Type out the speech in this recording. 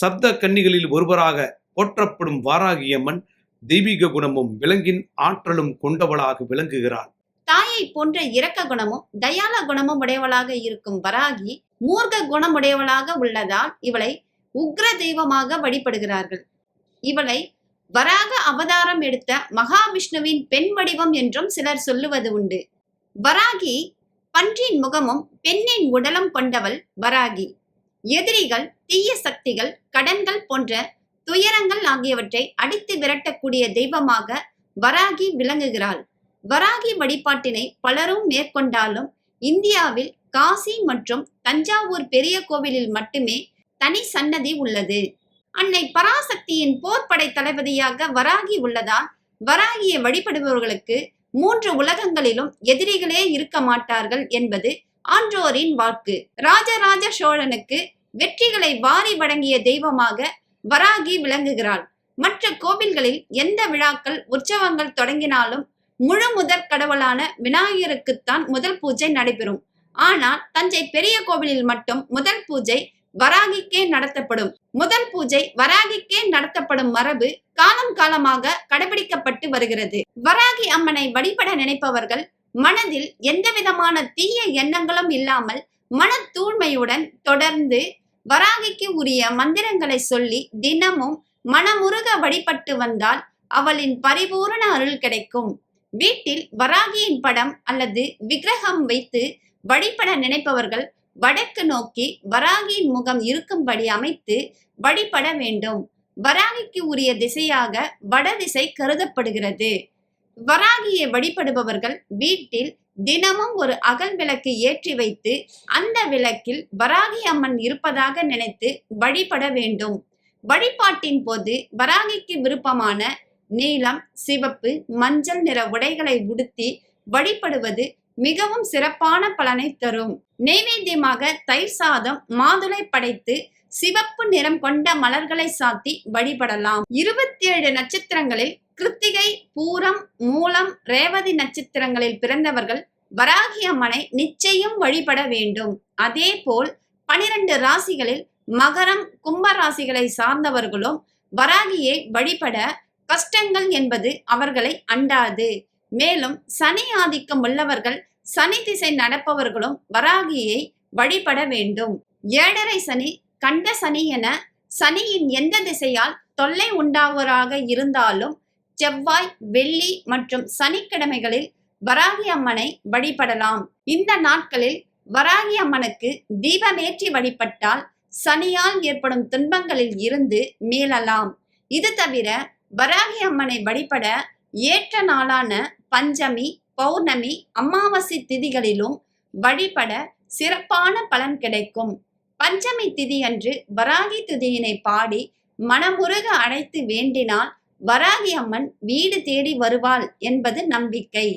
சப்த கன்னிகளில் ஒருவராக போற்றப்படும் வாராகியம்மன் தெய்வீக குணமும் விலங்கின் ஆற்றலும் கொண்டவளாக விளங்குகிறாள். தாயை போன்ற இரக்க குணமும் தயால குணமும் உடையவளாக இருக்கும் வராகி மூர்க்க குணமுடையவளாக உள்ளதால் இவளை உக்ர தெய்வமாக வழிபடுகிறார்கள். இவளை வராக அவதாரம் எடுத்த மகாவிஷ்ணுவின் பெண் வடிவம் என்றும் சிலர் சொல்லுவது உண்டு. வராகி பன்றின் முகமும் பெண்ணின் உடலும் கொண்டவள் வராகி. எதிரிகள் தீய சக்திகள் கடன்கள் போன்ற துயரங்கள் ஆகியவற்றை அடித்து விரட்டக்கூடிய தெய்வமாக வராகி விளங்குகிறாள். வராகி வழிபாட்டினை பலரும் மேற்கொண்டாலும் இந்தியாவில் காசி மற்றும் தஞ்சாவூர் பெரிய கோவிலில் மட்டுமே தனி சன்னதி உள்ளது. அன்னை பராசக்தியின் போர்ப்படை தளபதியாக வராகி உள்ளதால் வராகியை வழிபடுபவர்களுக்கு மூன்று உலகங்களிலும் எதிரிகளே இருக்க மாட்டார்கள் என்பது ஆன்றோரின் வாக்கு. ராஜராஜ சோழனுக்கு வெற்றிகளை வாரி வழங்கிய தெய்வமாக வராகி விளங்குகிறாள். மற்ற கோவில்களில் எந்த விழாக்கள் உற்சவங்கள் தொடங்கினாலும் முழு முதற் கடவுளான விநாயகருக்குத்தான் முதல் பூஜை நடைபெறும். ஆனால் தஞ்சை பெரிய கோவிலில் மட்டும் முதல் பூஜை வராகிக்கே நடத்தப்படும். முதல் பூஜை வராகிக்கே நடத்தப்படும் மரபு காலம் காலமாக கடைபிடிக்கப்பட்டு வருகிறது. வராகி அம்மனை வழிபட நினைப்பவர்கள் மனதில் எந்த விதமான தீய எண்ணங்களும் இல்லாமல் மன தூய்மையுடன் தொடர்ந்து வராகிக்கு உரிய மந்திரங்களை சொல்லி தினமும் மனமுருக வழிபட்டு வந்தால் அவளின் பரிபூரண அருள் கிடைக்கும். வீட்டில் வராகியின் படம் அல்லது விக்கிரகம் வைத்து வழிபட நினைப்பவர்கள் வடக்கு நோக்கி வராகியின் முகம் இருக்கும்படி அமைத்து வழிபட வேண்டும். வராகிக்கு உரிய திசையாக வடதிசை கருதப்படுகிறது. வராகியை வழிபடுபவர்கள் வீட்டில் தினமும் ஒரு அகல் விளக்கு ஏற்றி வைத்து அந்த விளக்கில் வராகி அம்மன் இருப்பதாக நினைத்து வழிபட வேண்டும். வழிபாட்டின் போது வராகிக்கு விருப்பமான நீலம் சிவப்பு மஞ்சள் நிற உடைகளை உடுத்தி வழிபடுவது மிகவும் சிறப்பான பலனை தரும். நெய்வேத்தியமாக தயிர் சாதம் மாதுளை படைத்து சிவப்பு நிறம் கொண்ட மலர்களை சாத்தி வழிபடலாம். இருபத்தி ஏழு நட்சத்திரங்களில் கிருத்திகை பூரம் மூலம் ரேவதி நட்சத்திரங்களில் பிறந்தவர்கள் வராகி அம்மனை நிச்சயம் வழிபட வேண்டும். அதே போல் பனிரெண்டு ராசிகளில் மகரம் கும்ப ராசிகளை சார்ந்தவர்களும் வராகியை வழிபட கஷ்டங்கள் என்பது அவர்களை அண்டாது. மேலும் சனி ஆதிக்கம் உள்ளவர்கள் சனி திசை நடப்பவர்களும் வராகியை வழிபட வேண்டும். ஏழரை சனி கண்ட சனி என சனியின் எந்த திசையால் தொல்லை உண்டாவராக இருந்தாலும் செவ்வாய் வெள்ளி மற்றும் சனிக்கிழமைகளில் வராகி அம்மனை வழிபடலாம். இந்த நாட்களில் வராகி அம்மனுக்கு தீபமேற்றி வழிபட்டால் சனியால் ஏற்படும் துன்பங்களில் இருந்து மீளலாம். இது தவிர வராகி அம்மனை வழிபட ஏற்ற நாளான பஞ்சமி பௌர்ணமி அமாவாசை திதிகளிலும் வழிபட சிறப்பான பலன் கிடைக்கும். பஞ்சமி திதி அன்று வராகி திதியினை பாடி மனமுருக அழைத்து வேண்டினால் வராகி அம்மன் வீடு தேடி வருவாள் என்பது நம்பிக்கை.